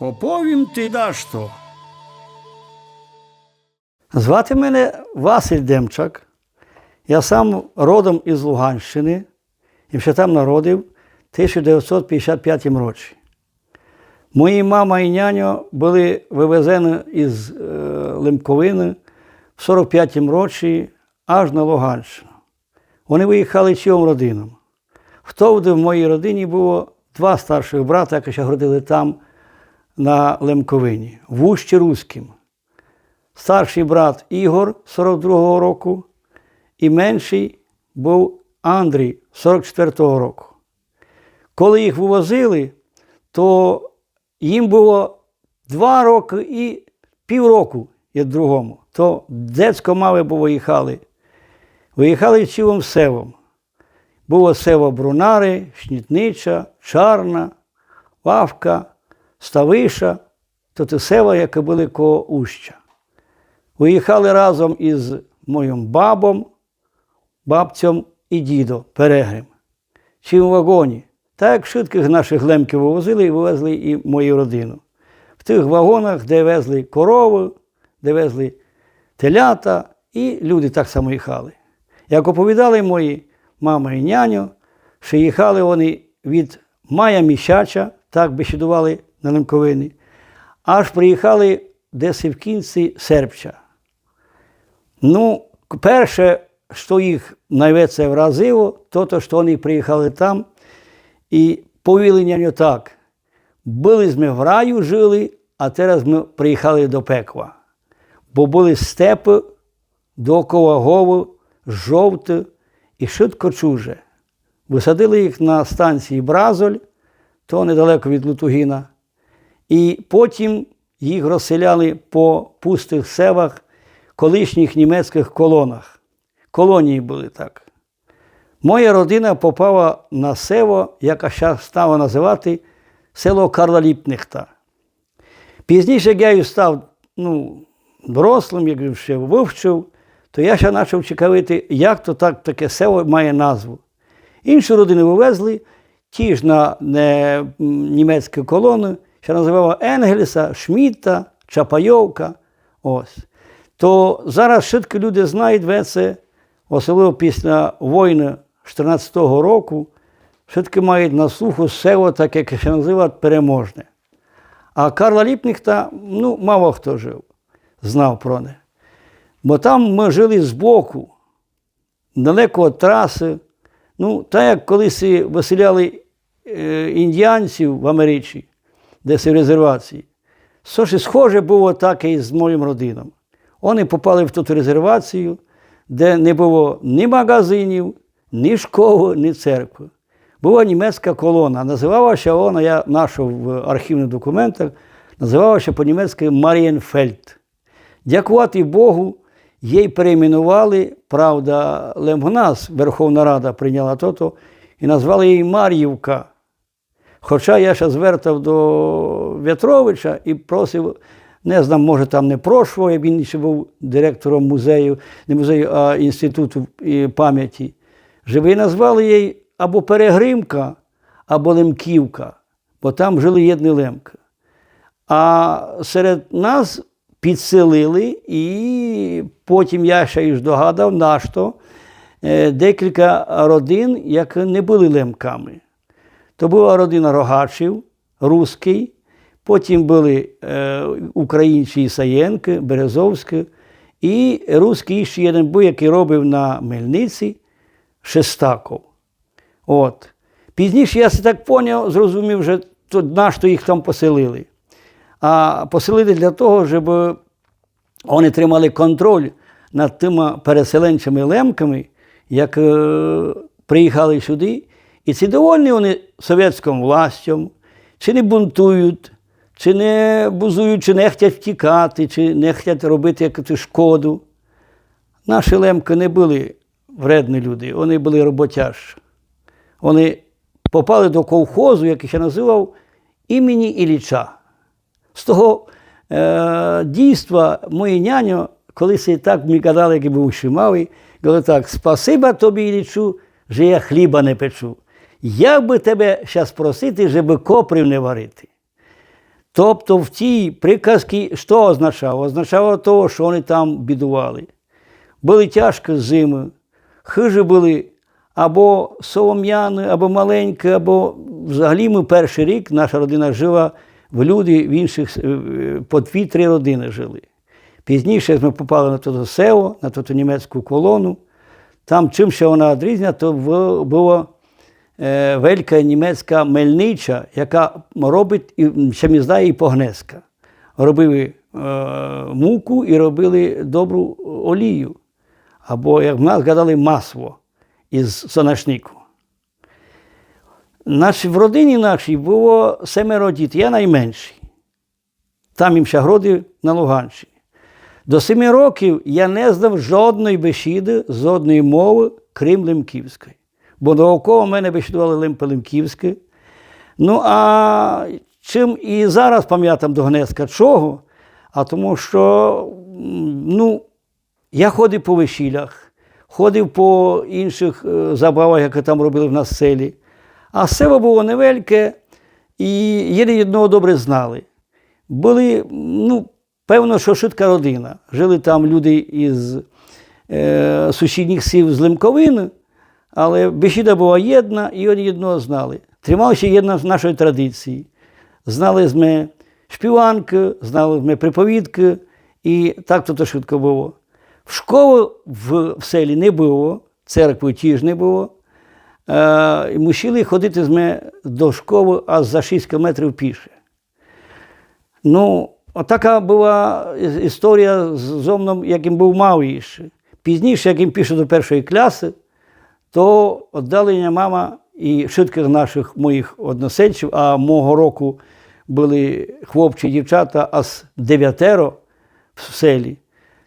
Оповім ти дашто. Звати мене Василь Демчак. Я сам родом із Луганщини і ще там народив в 1955 році. Мої мама і няньо були вивезені із е, Лемковини в 45-му році аж на Луганщину. Вони виїхали чим родином. Втовди в моїй родині було два старших брата, які ще родили там, на Лемковині, в Ущі Руським. Старший брат Ігор 42-го року і менший був Андрій 44-го року. Коли їх вивозили, то їм було два роки і півроку як другому. То децько мали, бо виїхали. Виїхали чивом севом. Було село Брунари, Шнітнича, Чарна, Вавка, Ставиша, то те села, які були коло Уща. Виїхали разом із моїм бабом, бабцем і дідом Перегрим. Чи в вагоні. Так швидких наших лемків вивозили і вивезли і мою родину. В тих вагонах, де везли корови, де везли телята, і люди так само їхали. Як оповідали мої мама і няню, що їхали вони від Мая Міщача, так бесідували на Лемковині, аж приїхали десь в кінці серпча. Ну, перше, що їх найвеце вразило, то, то, що вони приїхали там і повіли няню так. Були ми в раю жили, а зараз ми приїхали до пекла. Бо були степи довкола Гову, жовте і швидко чуже. Висадили їх на станції Бразоль, то недалеко від Лутугіна, і потім їх розселяли по пустих селах колишніх німецьких колонах. Колонії були так. Моя родина попала на село, яке зараз стало називати село Карла Ліпнихта. Пізніше, як я став ну, дорослим, як ще вивчив, то я ще почав цікавити, як то так таке село має назву. Іншу родину вивезли, ті ж на не, німецькі колони, що називали Енгельса, Шмітта, Чапайовка. Ось. То зараз швидко люди знають це, особливо після війни 14-го року, швидко мають на слуху село, так як ще називають переможне. А Карла Ліпніхта, ну, мало хто жив, знав про не. Бо там ми жили збоку, далеко від траси. Ну, так як колись виселяли е, індіанців в Америці, десь в резервації. Що ж схоже було так і з моїм родином. Вони попали в ту резервацію, де не було ні магазинів, ні школи, ні церкви. Була німецька колона. Називалася вона, я знайшов в архівних документах, називалася по-німецьки Марієнфельд. Дякувати Богу, їй перейменували, правда, Лемгнас, Верховна Рада прийняла то і назвали її Мар'ївка. Хоча я ще звертав до В'ятровича і просив, не знаю, може там не прошлого, він ще був директором музею, не музею, а інституту пам'яті. Живі назвали її або Перегримка, або Лемківка, бо там жили єдні Лемки. А серед нас підселили, і потім я ще й здогадав, на е, декілька родин, які не були лемками. То була родина Рогачів, Руський, потім були е, українці Ісаєнки, Березовські, і русський ще один був, який робив на Мельниці Шестаков. От. Пізніше я це так поняв, зрозумів, вже на що їх там поселили. А поселили для того, щоб вони тримали контроль над тими переселенцями лемками, як е, приїхали сюди. І ці довольні вони совєтським властям, чи не бунтують, чи не бузують, чи не хочуть втікати, чи не хочуть робити якусь шкоду. Наші лемки не були вредні люди, вони були роботяжі. Вони попали до колхозу, який ще називав імені Ілліча. З того е, дійства мої няню, колись і так мені казали, який був ще малий, говорить так, спасиба тобі, Іллічу, що я хліба не печу. Як би тебе зараз просити, щоб копрів не варити? Тобто в тій приказці що означало? Означало того, що вони там бідували. Були тяжкі зими, хижі були або солом'яні, або маленькі, або взагалі ми перший рік, наша родина жила в люди, в інших е, по дві-три родини жили. Пізніше ми попали на те село, на ту німецьку колону. Там чим ще вона відрізня, то е, велика німецька мельнича, яка робить і ще знає, і погнеска. Робили е, муку і робили добру олію. Або, як в нас гадали, масло із сонашнику. Наш, в родині нашій було семеро дітей, я найменший. Там їм ще гроди на Луганщині. До семи років я не знав жодної бесіди, жодної мови, крім Лемківської. Бо навколо мене бесідували Лемпе Лемківське. Ну, а чим і зараз пам'ятам до Гнеска чого? А тому що ну, я ходив по весіллях, ходив по інших е, забавах, які там робили в нас селі. А село було невелике, і єдне одного добре знали. Були, ну, певно, що швидка родина. Жили там люди із е, сусідніх сіл з Лемковини, але бесіда була єдна, і вони одного знали. Трималися єдно з нашої традиції. Знали ми шпіванки, знали ми приповідки, і так то швидко було. В школи в, в селі не було, церкви теж не було. Е, мусили ходити з ми до школи аж за 6 кілометрів піше. Ну, отака була історія з зомном, яким був малий ще. Пізніше, як він пішов до першої класи, то віддалення мама і швидких наших моїх односельців, а мого року були хлопці і дівчата аж дев'ятеро в селі,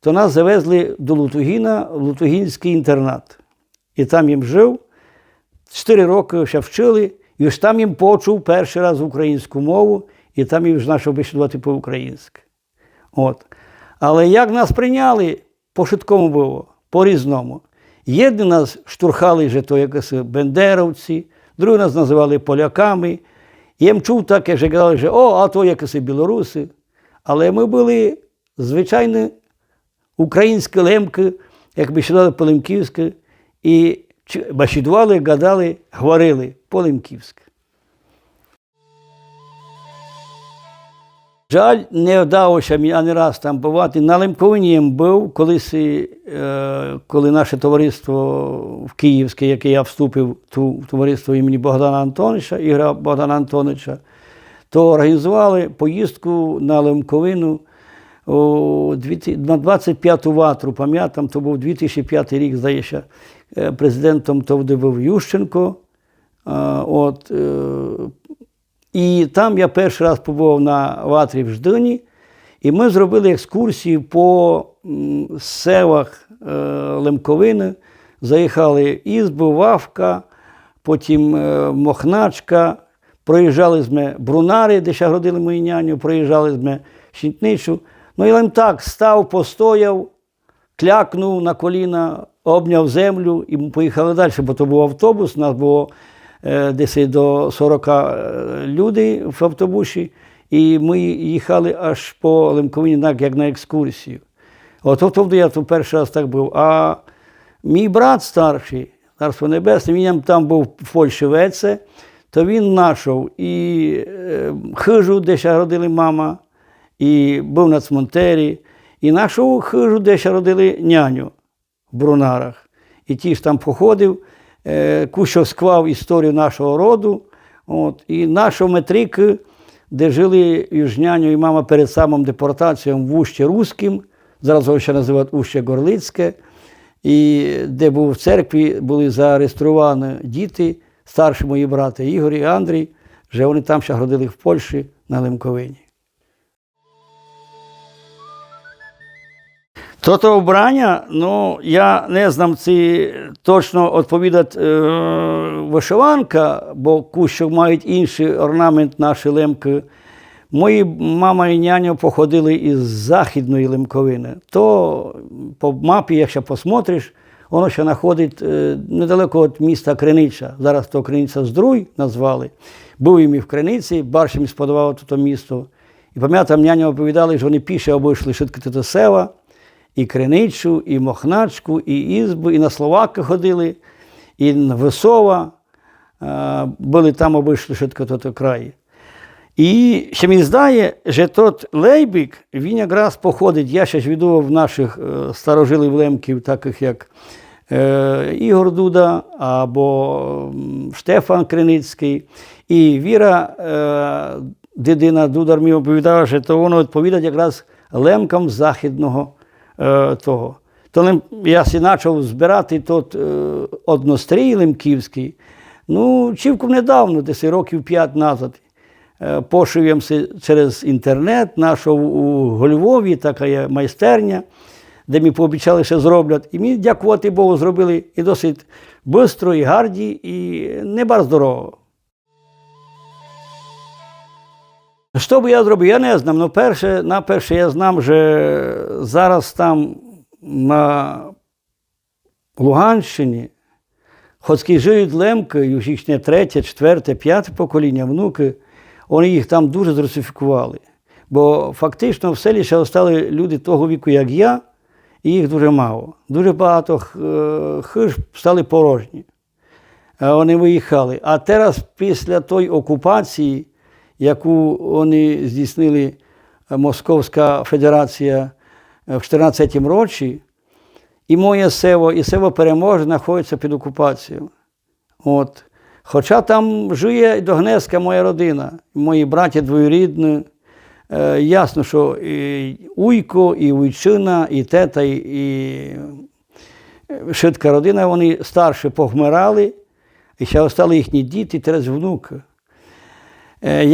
то нас завезли до Лутугіна в Лутугінський інтернат. І там їм жив. Чотири роки ще вчили, і ж там їм почув перший раз українську мову, і там їм ж почав бесідувати по-українськи. От. Але як нас прийняли, по-швидкому було, по-різному. Єдні нас штурхали вже то якось бендеровці, другі нас називали поляками. Я їм чув таке, що казали, що о, а то якось білоруси. Але ми були звичайні українські лемки, як бесідували по-лемківськи, і чи- гадали, говорили по-лемківськи. Жаль, не вдалося мені ані раз там бувати. На Лемковині був колись, е, коли наше товариство в Київське, яке я вступив ту- в товариство імені Богдана Антоновича, Ігоря Богдана Антоновича, то організували поїздку на Лемковину на 25-ту ватру, пам'ятам, то був 2005 рік, здається, е, президентом тоді був Ющенко. От, е, і там я перший раз побував на ватрі в Ждині, і ми зробили екскурсію по селах е, Лемковини. Заїхали Ізбу, Вавка, потім е, Мохначка, проїжджали з ми Брунари, де ще гродили мою няню, проїжджали з ми Щітничу. Ну і лем так став, постояв, клякнув на коліна, обняв землю і поїхали далі, бо то був автобус, у нас було десь до 40 е, людей в автобусі, і ми їхали аж по Лемковині, як на екскурсію. От тобто я тут перший раз так був. А мій брат старший, Царство Небесне, він там був в Польщі Веце, то він знайшов і е, хижу, де ще родили мама, і був на цмонтері, і знайшов хижу, де ще родили няню в Брунарах. І ті ж там походив, е, кущо склав історію нашого роду. От, і нашого метрики, де жили южняню і мама перед самим депортацією в Ущі Руським, зараз його ще називають Уще Горлицьке, і де був в церкві, були зареєстровані діти, старші мої брати Ігор і Андрій, вже вони там ще родили в Польщі на Лемковині. То то вбрання, ну я не знам ці точно відповідати е, вишиванка, бо кущок мають інший орнамент наші лемки. Мої мама і няня походили із західної лемковини. То по мапі, якщо посмотриш, воно ще знаходить е, недалеко від міста Кринича. Зараз то Криниця Здруй назвали. Був їм і в Криниці, барш їм сподобало то місто. І пам'ятам, няня оповідали, що вони піше обійшли швидко села, і Криничу, і Мохначку, і Ізбу, і на Словаки ходили, і на Висова. Е, Були там обійшли швидко до краї. І ще мені здає, що тот Лейбік, він якраз походить, я ще ж відував наших е, старожилів лемків, таких як е, Ігор Дуда або Штефан Криницький. І Віра Дидина Дудар мені оповідала, що то воно відповідає якраз лемкам західного е, того. То я почав збирати тот е, однострій лемківський. Ну, чівку недавно, десь років п'ять назад. Е, Пошив'ямся через інтернет, знайшов у Львові, така є майстерня, де мені пообіцяли, що зроблять. І мені, дякувати Богу, зробили і досить швидко, і гарді, і не бар здорово. Що би я зробив, я не знав. Ну, перше, на перше, я знав, що зараз там на Луганщині Хоч живуть лемки, їхнє третє, четверте, п'яте покоління, внуки, вони їх там дуже зрусифікували. Бо фактично в селі ще остали люди того віку, як я, і їх дуже мало. Дуже багато е, хиж стали порожні. Е, Вони виїхали. А зараз, після тої окупації, яку вони здійснили е, Московська Федерація е, в 14 році, і моє село, і село Переможе знаходиться під окупацією. От. Хоча там живе до моя родина, мої браті двоюрідні. Е, ясно, що і Уйко, і Уйчина, і тета, і, і швидка родина, вони старші повмирали, і ще остали їхні діти, теж внуки. Е,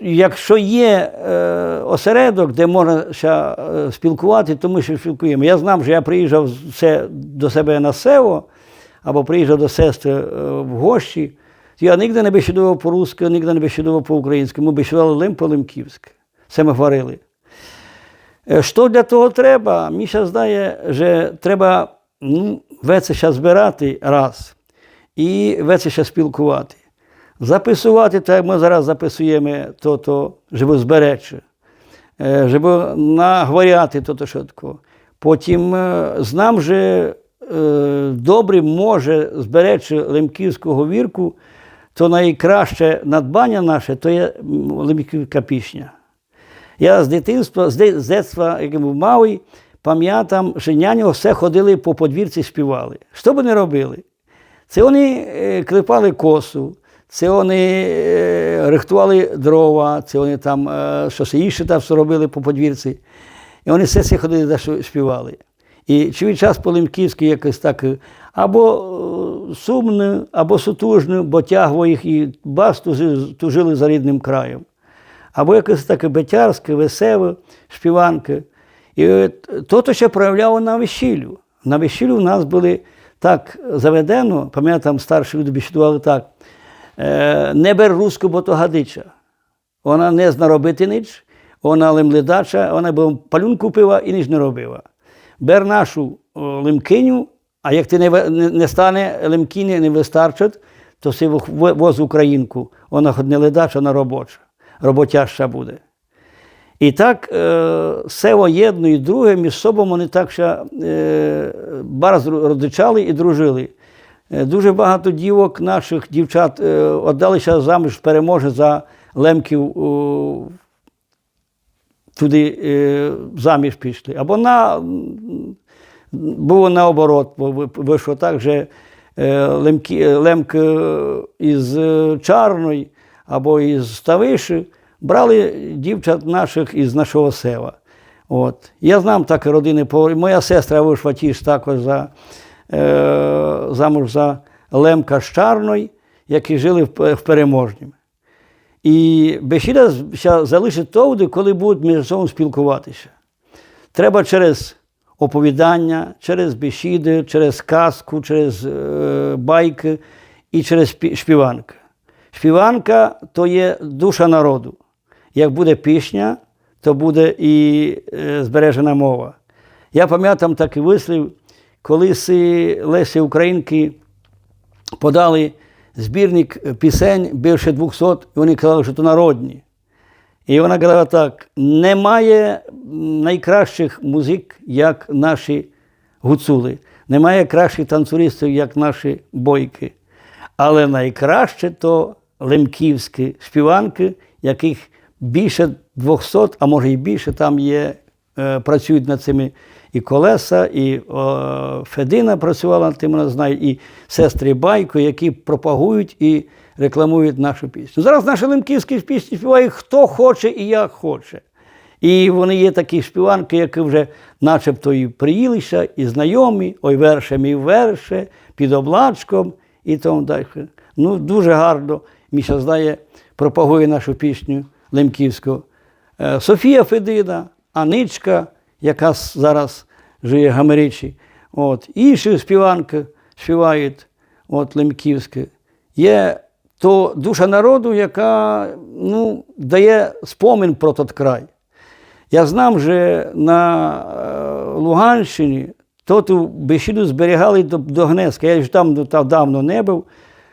Якщо, є е, осередок, де можна е, спілкувати, то ми ще спілкуємо. Я знав, що я приїжджав все до себе на село або приїжджав до сестри в гості. Я ніде не бесідував по-русски, ніде не бесідував по-українськи. Ми бесідували лим. Це ми говорили. Що для того треба? Мені ще здає, що треба ну, ще збирати раз і ще спілкувати. Записувати, так як ми зараз записуємо, то, то щоб зберече, Е, щоб наговоряти то, то швидко. Потім е, знам, що е, добре може зберече лемківську вірку, то найкраще надбання наше то є лемківська пісня. Я з дитинства, з дитинства, як був малий, пам'ятам, що няню все ходили по подвірці співали. Що б не робили? Це вони е, клепали косу, це вони е, рихтували дрова, це вони там е, щось інше там робили по подвірці. І вони все це ходили що співали. І чує час по-лемківськи якось так е, або сумно, або сутужно, бо тягло їх і бас тужили за рідним краєм. Або якесь таке бетярське, веселе, співанки. І то, ще проявляло на весіллю. На весіллю в нас були так заведено, пам'ятаю, старші люди бесідували так. Е, не бер руску, бо то гадича. Вона не зна робити ніч, вона лимледача, вона б палюнку пива і ніч не робила. Бер нашу лимкиню, а як ти не, не, не стане лимкині, не вистачить, то си во- во- воз українку, вона хоч не ледача, вона робоча, роботяща буде. І так е, село єдно і друге між собою вони так ще е, барз родичали і дружили. Е, Дуже багато дівок наших дівчат е, віддалися заміж переможе за лемків туди е, заміж пішли. Або на, було наоборот, бо ви- вийшло так, що лемки, лемк із Чарної або із Ставиші брали дівчат наших із нашого села. От. Я знам так родини. Моя сестра вийшла тіж також за, замуж за Лемка з Чарної, які жили в, Переможнім. І бесіда залишить тоді, коли будуть між собою спілкуватися. Треба через оповідання, через бесіди, через казку, через е, байки і через співанки. Співанка то є душа народу. Як буде пісня, то буде і е, збережена мова. Я пам'ятам такий вислів, коли си Лесі Українки подали збірник пісень більше 200, і вони казали, що то народні. І вона казала так: немає найкращих музик, як наші гуцули, немає кращих танцюристів, як наші бойки. Але найкраще то лемківські співанки, яких більше 200, а може і більше, там є, е, працюють над цими і колеса, і о, Федина працювала над тим, вона знає, і сестри Байко, які пропагують і рекламують нашу пісню. Зараз наші лемківські пісні співають хто хоче і як хоче. І вони є такі співанки, які вже начебто і приїлися, і знайомі, ой, верше мій верше, під облачком і тому далі. Ну, дуже гарно Міша знає, пропагує нашу пісню Лемківську. Е, Софія Федина, Аничка, яка зараз в Гамеричі. От. Інші співанки співають от, Лемківське. Є то душа народу, яка ну, дає спомин про той край. Я знав, що на е, Луганщині то ту бесіду зберігали до, до Гнеска. Я ж там ну, та- давно не був.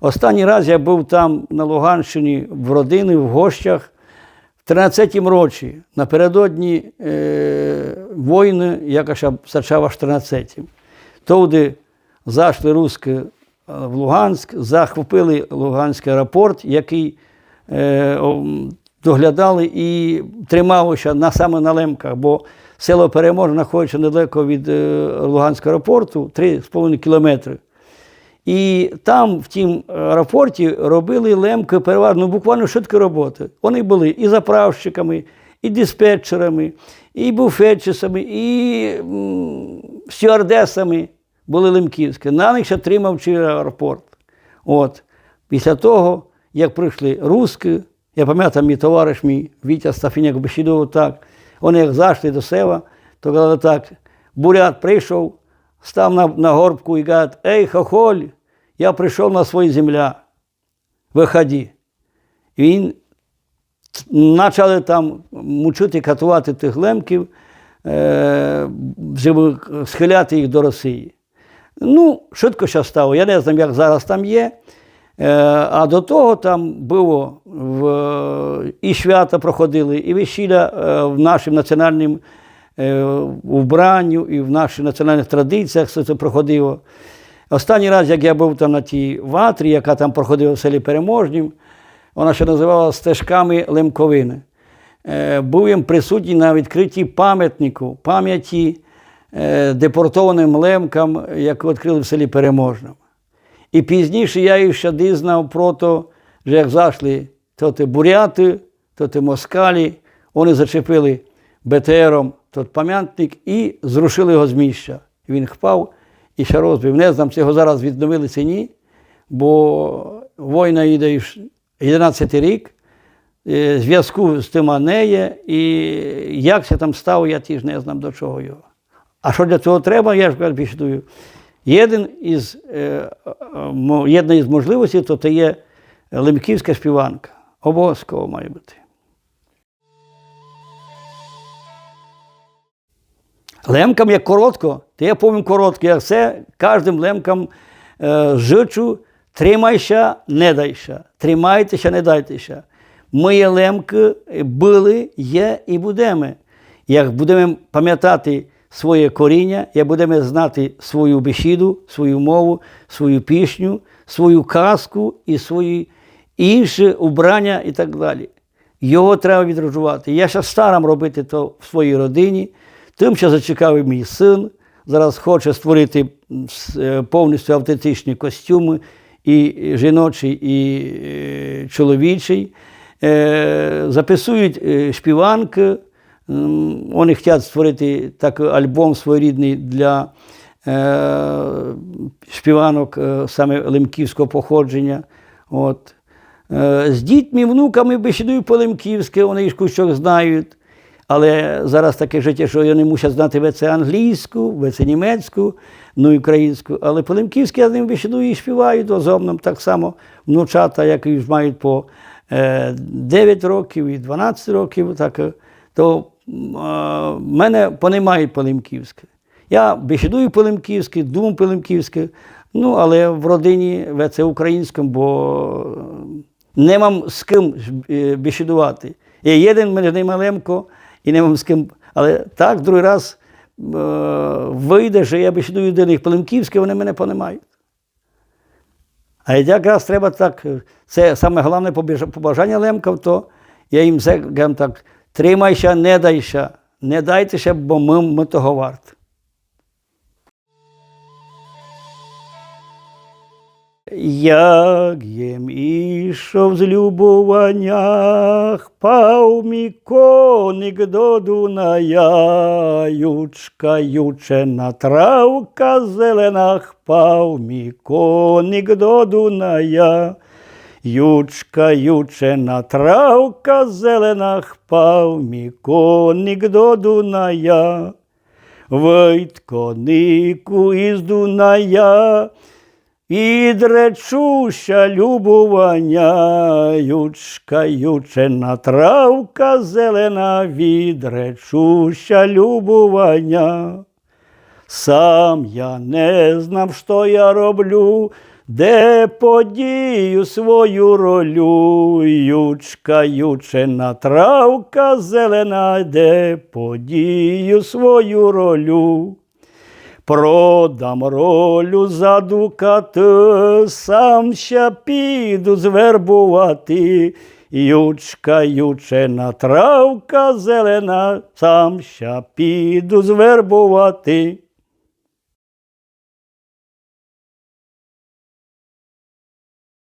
Останній раз я був там на Луганщині в родини, в гощах в 13-му році, напередодні е, війни, яка ще почала в 14-му. Туди зайшли русські е, в Луганськ, захопили Луганський аеропорт, який е, доглядали і трималося на, саме на Лемках, бо село Перемож знаходиться недалеко від е, Луганського аеропорту, 3,5 кілометри. І там, в тім аеропорті, робили лемки переважно ну, буквально швидкі роботи. Вони були і заправщиками, і диспетчерами, і буфетчисами, і стюардесами були лемківські. На них ще тримав через аеропорт. От. Після того, як прийшли русські, я пам'ятаю, мій товариш, мій Вітя Стафіняк бесідував так, вони як зайшли до села, то казали так, бурят прийшов, став на, на горбку і каже, ей, хохоль, я прийшов на свою земля, виходи. І він почали там мучити, катувати тих лемків, е, схиляти їх до Росії. Ну, швидко ще стало. Я не знаю, як зараз там є. Е, А до того там було в, і свята проходили, і весілля е, в нашому національному е, вбранню, і в наших національних традиціях все це проходило. Останній раз, як я був там на тій ватрі, яка там проходила в селі Переможнім, вона ще називала стежками Лемковини. Е, Був їм присутній на відкритті пам'ятнику, пам'яті е, депортованим лемкам, яку відкрили в селі Переможному. І пізніше я їх ще дізнав про те, що як зайшли то ти буряти, то ти москалі, вони зачепили БТРом той пам'ятник і зрушили його з місця. Він впав і ще розбив. Не знаю, чи його зараз відновили чи ні, бо війна йде 11 рік, е, зв'язку з тим не є, і як це там стало, я теж не знаю до чого його. А що для цього треба, я ж більше Єдин із, е, єдна із можливостей, то це є лемківська співанка. Обов'язково має бути. Лемкам як коротко, то я повім коротко, як все, кожним лемкам е, жичу, тримайся, не дайся, тримайтеся, не дайтеся. Мої лемки були, є і будемо. Як будемо пам'ятати своє коріння, як будемо знати свою бесіду, свою мову, свою пісню, свою казку і свої інші убрання і так далі. Його треба відроджувати. Я ще старам робити то в своїй родині. Тим, що зацікавив мій син, зараз хоче створити е, повністю автентичні костюми, і жіночий, і е, чоловічий. Е, Записують співанки. Вони хочуть створити такий альбом своєрідний для співанок саме лемківського походження. От. З дітьми, внуками бесідую по-лемківськи, вони їх кучок знають. Але зараз таке життя, що вони мусять знати веце англійську, веце німецьку, ну і українську. Але по-лемківськи я з ними бесідую і співаю разом так само внучата, які ж мають по е, 9 років і 12 років. Так, е, то м, е, мене понімають по-лемківськи. Я бесідую по-лемківськи, думаю по-лемківськи, ну, але в родині це українському, бо не мам з ким е, бесідувати. І їдемо між ними лемко, і не мав з ким. Але так, другий раз е, вийде, що я бесідую до них по-лемківськи, вони мене понімають. А якраз треба так, це саме головне побажання Лемков, то я їм кажу так, тримайся, не дайся, не дайтеся, бо ми, ми того варт. Як єм ішов з любуваннях, пав мій коник до Дуная, ючка ючена травка зеленах, пав мій до Дуная. Ючка ючена травка зеленах, пав мій до Дуная. Вийдь конику із Дуная, Відречуся любування, ючка ючена травка зелена, відречуся любування. Сам я не знав, що я роблю, де подію свою ролю, ючка ючена травка зелена, де подію свою ролю. Продам ролю за дукати, сам ще піду звербувати. Ючка, ючена травка зелена, сам ще піду звербувати.